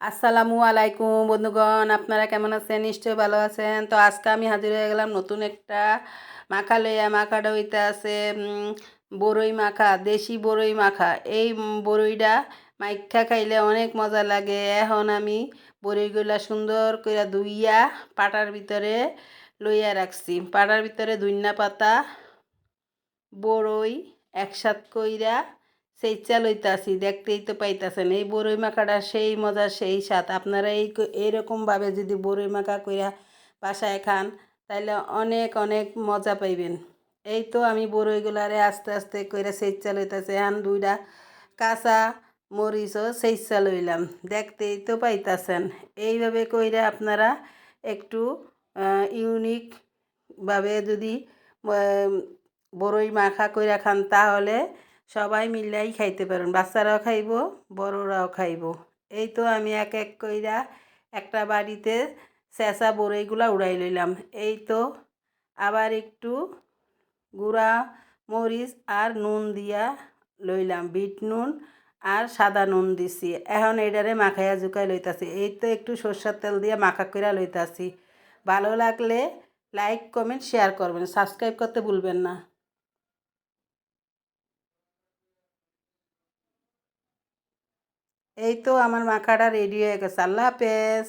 আসসালামু আলাইকুম বন্ধুগণ আপনারা কেমন আছেন? নিশ্চয়ই ভালো আছেন। তো আজকে আমি হাজির হয়ে গেলাম নতুন একটা মাখা লইয়া মাখাটা হইতে আছে বড়ই মাখা দেশি বড়ই মাখা। এই উম, বড়ইটা মাইখা খাইলে অনেক মজা লাগে। এখন আমি বরইগুলা সুন্দর করে ধুইয়া পাটার ভিতরে লইয়া রাখছি। পাটার ভিতরে ধুইনা পাতা বড়ই একসাথ কইরা সেই চালইতাছি, দেখতেই তো পাইতাছেন। এই বড়ই মাখাটা সেই মজা, সেই স্বাদ। আপনারা এই এইরকমভাবে যদি বড়ই মাখা কইরা বাসায় খান তাহলে অনেক অনেক মজা পাইবেন। এই তো আমি বড়ইগুলারে আস্তে আস্তে কইরা সেই চালইতাছে। এখন দুইটা কাঁচা মরিচও সেই লইলাম দেখতেই তো পাইতাছেন। এইভাবে কইরা আপনারা একটু ইউনিকভাবে যদি বড়ই মাখা কইরা খান, তাহলে সবাই মিলাই খাইতে পারেন। বাচ্চারাও খাইব, বড়রাও খাইব। এই তো আমি এক এক কইরা একটা বাড়িতে চেঁচা বড়ইগুলা উড়াই লইলাম। এই তো আবার একটু গুঁড়া, মরিচ আর নুন দিয়া লইলাম। বিট নুন আর সাদা নুন দিছি। এখন এইটারে মাখাইয়া জুকাই লইতাছি। এই তো একটু সর্ষের তেল দিয়ে মাখা কইরা লইতাছি। ভালো লাগলে লাইক, কমেন্ট, শেয়ার করবেন। সাবস্ক্রাইব করতে ভুলবেন না। এই তো আমার মাখাটা রেডি হয়ে গেছে। আল্লাহ হাফেজ।